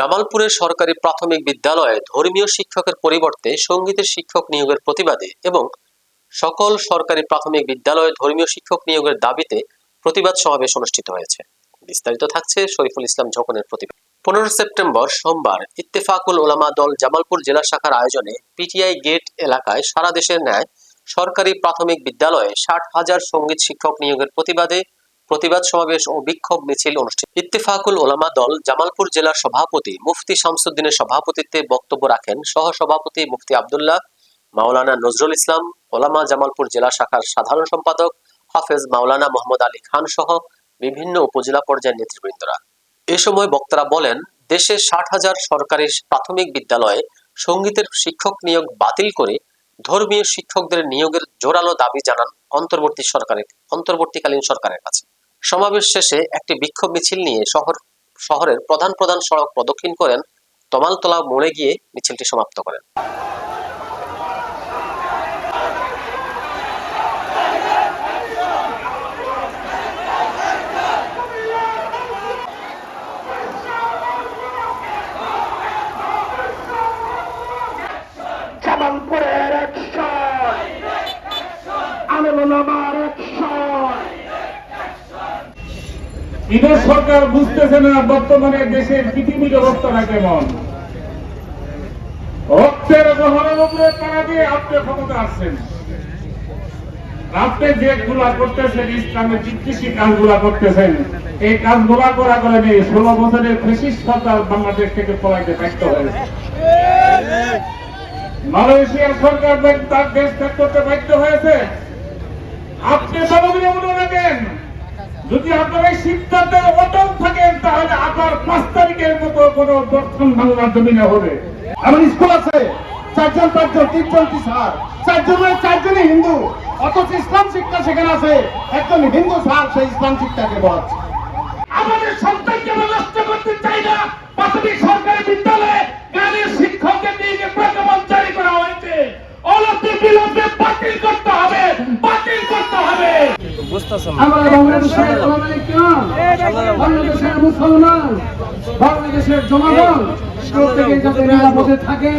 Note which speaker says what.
Speaker 1: জামালপুরের সরকারি প্রাথমিক বিদ্যালয়ে ধর্মীয় শিক্ষকের পরিবর্তে সঙ্গীতের শিক্ষক নিয়োগের প্রতিবাদে এবং সকল সরকারি প্রাথমিক বিদ্যালয়ে ধর্মীয় শিক্ষক নিয়োগের দাবিতে প্রতিবাদ সমাবেশ অনুষ্ঠিত হয়েছে। বিস্তারিত থাকছে শরীফুল ইসলাম ঝকনের প্রতিবাদ পনেরো সেপ্টেম্বর সোমবার ইত্তেফাকুল ওলামা দল জামালপুর জেলা শাখার আয়োজনে পিটিআই গেট এলাকায় সারা দেশের ন্যায় সরকারি প্রাথমিক বিদ্যালয়ে ষাট হাজার সংগীত শিক্ষক নিয়োগের প্রতিবাদে প্রতিবাদ সমাবেশ ও বিক্ষোভ মিছিল অনুষ্ঠিত। ইত্তেফাকুল ওলামা দল জামালপুর জেলার সভাপতি মুফতি শামসুদ্দিনের সভাপতিত্বে বক্তব্য রাখেন সহ সভাপতি মুফতি আবদুল্লাহ, মাওলানা নজরুল ইসলাম ওলামা জামালপুর জেলা শাখার সাধারণ সম্পাদক হাফেজ মাওলানা মোহাম্মদ আলী খান সহ বিভিন্ন উপজেলা পর্যায়ের নেতৃবৃন্দরা। এ সময় বক্তারা বলেন, দেশে ষাট হাজার সরকারি প্রাথমিক বিদ্যালয়ে সঙ্গীতের শিক্ষক নিয়োগ বাতিল করে ধর্মীয় শিক্ষকদের নিয়োগের জোরালো দাবি জানান অন্তর্বর্তী সরকারের অন্তর্বর্তীকালীন সরকারের কাছে। সমাবেশ শেষে একটি বিক্ষোভ মিছিল নিয়ে শহর, শহরের প্রধান প্রধান সড়ক প্রদক্ষিণ করেন তমালতলা মোড়ে গিয়ে মিছিলটি সমাপ্ত করেন।
Speaker 2: জামালপুরের একশন
Speaker 3: ঈদের সরকার বুঝতেছে না বর্তমানে দেশের পৃথিবীর অবস্থাটা কেমন। রক্তের গ্রহণের উপরে তারা দিয়ে আপনি ক্ষমতা আসছেন। আপনি যেগুলা করতেছেন ইসলামের বিদ্বেষী কাজগুলা করতেছেন, এই কাজগুলা করা করে নেই ষোলো বছরের ফেসিস সরকার বাংলাদেশ থেকে পলাইতে ব্যস্ত হয়েছে। মালয়েশিয়ার সরকার তার দেশ ত্যাগ করতে বাধ্য হয়েছে। আপনি সবাই মনে রাখেন যদি আপনারা এই সিদ্ধান্তে অটল থাকেন তাহলে আবার পাঁচ তারিখের মতো কোন দর্শন বাংলার জমিনে হবে।
Speaker 2: আমার স্কুল আছে চারজন পাঁচজন তিনজন টিচার চারজনের চারজনই হিন্দু। অথচ ইসলাম শিক্ষা সেখানে আছে একজন হিন্দু স্যার সেই ইসলাম শিক্ষাকে বলাচ্ছে
Speaker 3: আমাদের সন্তানকে আমরা নষ্ট করতে চাই না। প্রাথমিক সরকারি বিদ্যালয়ে গানের শিক্ষকদের নিয়ে যে প্রজ্ঞাপন জারি করা হয়েছে অনতি বিলম্বে বাতিল করতে
Speaker 2: আমরা বাংলাদেশের বাংলাদেশের মুসলমান বাংলাদেশের জনগণ প্রত্যেকে যাতে নিরাপদে থাকে